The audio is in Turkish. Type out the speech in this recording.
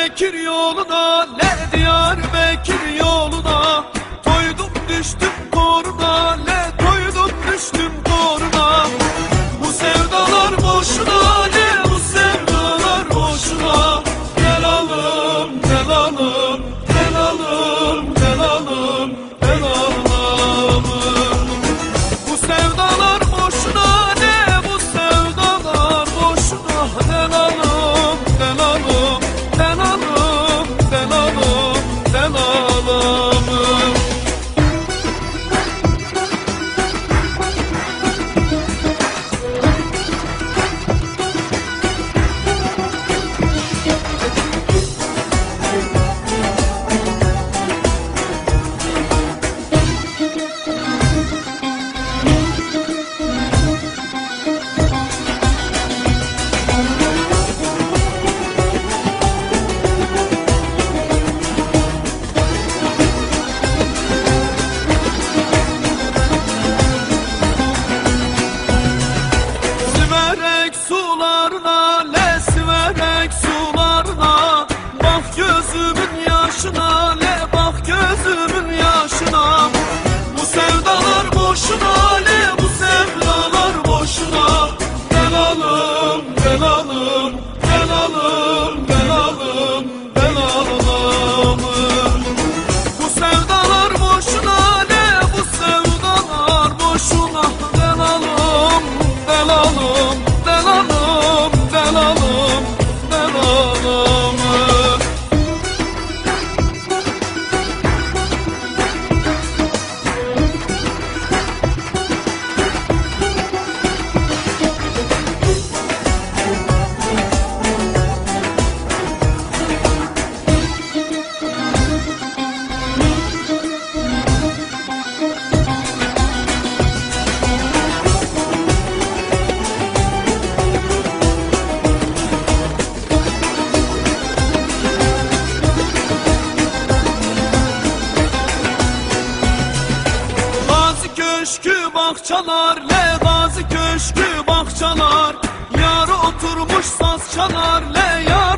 Bekir yoluna Ne diyar Bekir yoluna? Koydum düştüm koruna Ne Gazi köşkü bahçalar Le Gazi köşkü bahçalar. Yarı oturmuş saz çalar Le yarı